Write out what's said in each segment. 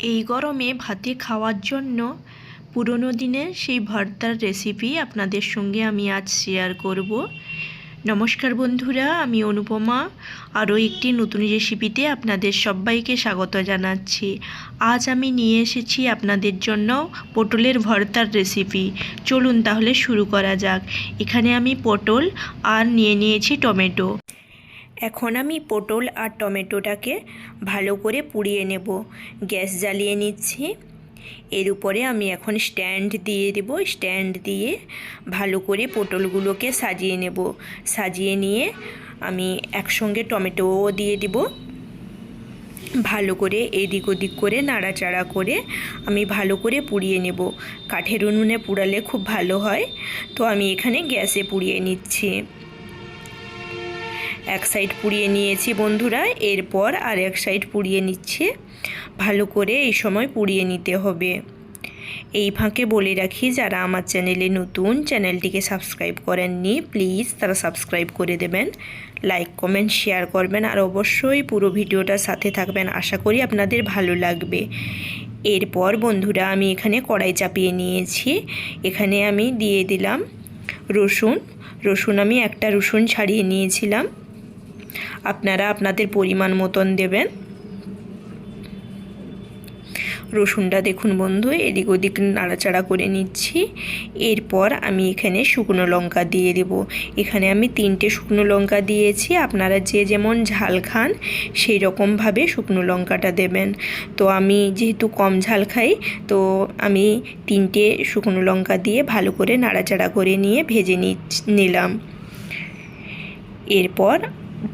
এই গরমে ভাতে খাওয়ার জন্য পুরনো দিনের সেই ভর্তার রেসিপি আপনাদের সঙ্গে আমি আজ শেয়ার করব। নমস্কার বন্ধুরা, আমি অনুপমা। আরও একটি নতুন রেসিপিতে আপনাদের সবাইকে স্বাগত জানাচ্ছি। আজ আমি নিয়ে এসেছি আপনাদের জন্য পটলের ভর্তার রেসিপি চলুন তাহলে শুরু করা যাক। এখানে আমি পটল আর নিয়ে নিয়েছি টমেটো। এখন আমি পটল আর টমেটোটাকে ভালো করে পুড়িয়ে নেব। গ্যাস জ্বালিয়ে নিচ্ছি। এর উপরে আমি এখন স্ট্যান্ড দিয়ে দেব। স্ট্যান্ড দিয়ে ভালো করে পটলগুলোকে সাজিয়ে নেব। সাজিয়ে নিয়ে আমি একসঙ্গে টমেটোও দিয়ে দিব। ভালো করে এদিক ওদিক করে নাড়াচাড়া করে আমি ভালো করে পুড়িয়ে নেব। কাঠের উনুনে পুড়ালে খুব ভালো হয়। তো আমি এখানে গ্যাসে পুড়িয়ে নিচ্ছি। এক সাইড পুড়িয়ে নিয়েছি বন্ধুরা, এরপর আর এক সাইড পুড়িয়ে নিচ্ছে। ভালো করে এই সময় পুড়িয়ে নিতে হবে। এই ফাঁকে বলে রাখি, যারা আমার চ্যানেলে নতুন, চ্যানেলটিকে সাবস্ক্রাইব করেননি, প্লিজ তারা সাবস্ক্রাইব করে দেবেন। লাইক, কমেন্ট, শেয়ার করবেন, আর অবশ্যই পুরো ভিডিওটার সাথে থাকবেন। আশা করি আপনাদের ভালো লাগবে। এরপর বন্ধুরা, আমি এখানে কড়াই চাপিয়ে নিয়েছি। এখানে আমি দিয়ে দিলাম রসুন। রসুন আমি একটা রসুন ছাড়িয়ে নিয়েছিলাম। আপনারা আপনাদের পরিমাণ মতন দেবেন। রসুনটা দেখুন বন্ধু, এদিক ওদিক নাড়াচাড়া করে নিচ্ছি। এরপর আমি এখানে শুকনো লঙ্কা দিয়ে দেব। এখানে আমি তিনটে শুকনো লঙ্কা দিয়েছি। আপনারা যে যেমন ঝাল খান, সেই রকমভাবে শুকনো লঙ্কাটা দেবেন। তো আমি যেহেতু কম ঝাল খাই, তো আমি তিনটে শুকনো লঙ্কা দিয়ে ভালো করে নাড়াচাড়া করে নিয়ে ভেজে নিলাম। এরপর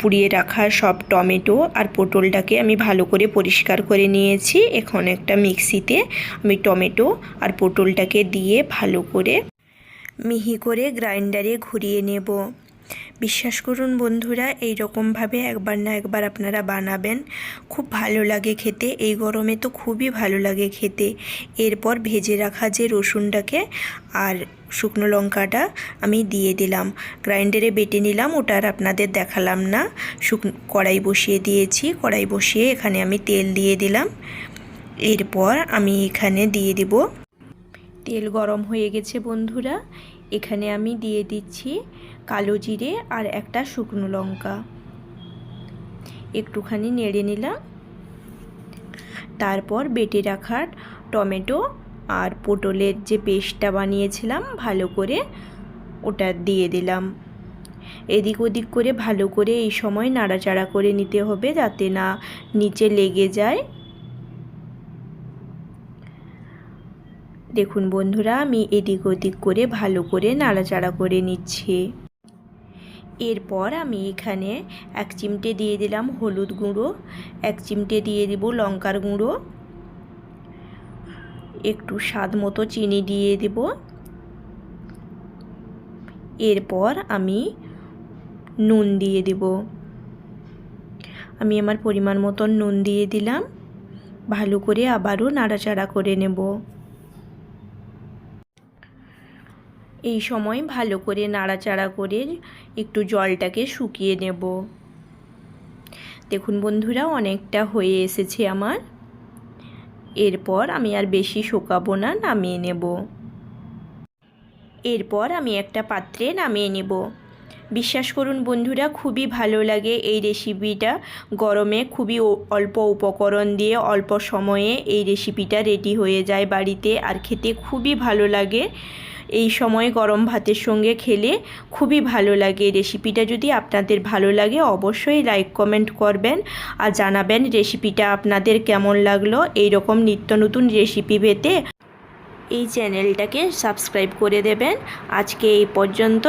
পুড়িয়ে রাখা সব টমেটো আর পটলটাকে আমি ভালো করে পরিষ্কার করে নিয়েছি। এখন একটা মিক্সিতে আমি টমেটো আর পটলটাকে দিয়ে ভালো করে মিহি করে গ্রাইন্ডারে ঘুরিয়ে নেব। বিশ্বাস করুন বন্ধুরা এই রকমভাবে একবার না একবার আপনারা বানাবেন। খুব ভালো লাগে খেতে, এই গরমে তো খুবই ভালো লাগে খেতে। এরপর ভেজে রাখা যে রসুনটাকে আর শুকনো লঙ্কাটা আমি দিয়ে দিলাম। গ্রাইন্ডারে বেটে নিলাম, ওটা আর আপনাদের দেখালাম না। শুকনো কড়াই বসিয়ে দিয়েছি, কড়াই বসিয়ে এখানে আমি তেল দিয়ে দিলাম। এরপর আমি এখানে দিয়ে দিব। তেল গরম হয়ে গেছে বন্ধুরা এখানে আমি দিয়ে দিচ্ছি কালো জিরে আর একটা শুকনো লঙ্কা। একটুখানি নেড়ে নিলাম। তারপর বেটে রাখার টমেটো আর পটলের যে পেস্টটা বানিয়েছিলাম ভালো করে ওটা দিয়ে দিলাম। এদিক ওদিক করে ভালো করে এই সময় নাড়াচাড়া করে নিতে হবে যাতে না নিচে লেগে যায় দেখুন বন্ধুরা, আমি এদিক ওদিক করে ভালো করে নাড়াচাড়া করে নিচ্ছি। এরপর আমি এখানে এক চিমটে দিয়ে দিলাম হলুদ গুঁড়ো, এক চিমটে দিয়ে দিব লঙ্কার গুঁড়ো, একটু স্বাদ মতো চিনি দিয়ে দেব। এরপর আমি নুন দিয়ে দেব। আমি আমার পরিমাণ মতন নুন দিয়ে দিলাম। ভালো করে আবারও নাড়াচাড়া করে নেব। এই সময় ভালো করে নাড়াচাড়া করে একটু জলটাকে শুকিয়ে নেব। দেখুন বন্ধুরা, অনেকটা হয়ে এসেছে আমার। এরপর আমি আর বেশি শুকাবো না, নামিয়ে নেব। এরপর আমি একটা পাত্রে নামিয়ে নেব। বিশ্বাস করুন বন্ধুরা, খুবই ভালো লাগে এই রেসিপিটা। গরমে খুবই অল্প উপকরণ দিয়ে, অল্প সময়ে এই রেসিপিটা রেডি হয়ে যায় বাড়িতে। আর খেতে খুবই ভালো লাগে। এই সময় গরম ভাতের সঙ্গে খেলে খুবই ভালো লাগে। রেসিপিটা যদি আপনাদের ভালো লাগে, অবশ্যই লাইক কমেন্ট করবেন আর জানাবেন রেসিপিটা আপনাদের কেমন লাগল। এই রকম নিত্য নতুন রেসিপি পেতে এই চ্যানেলটাকে সাবস্ক্রাইব করে দেবেন। আজকে এই পর্যন্ত।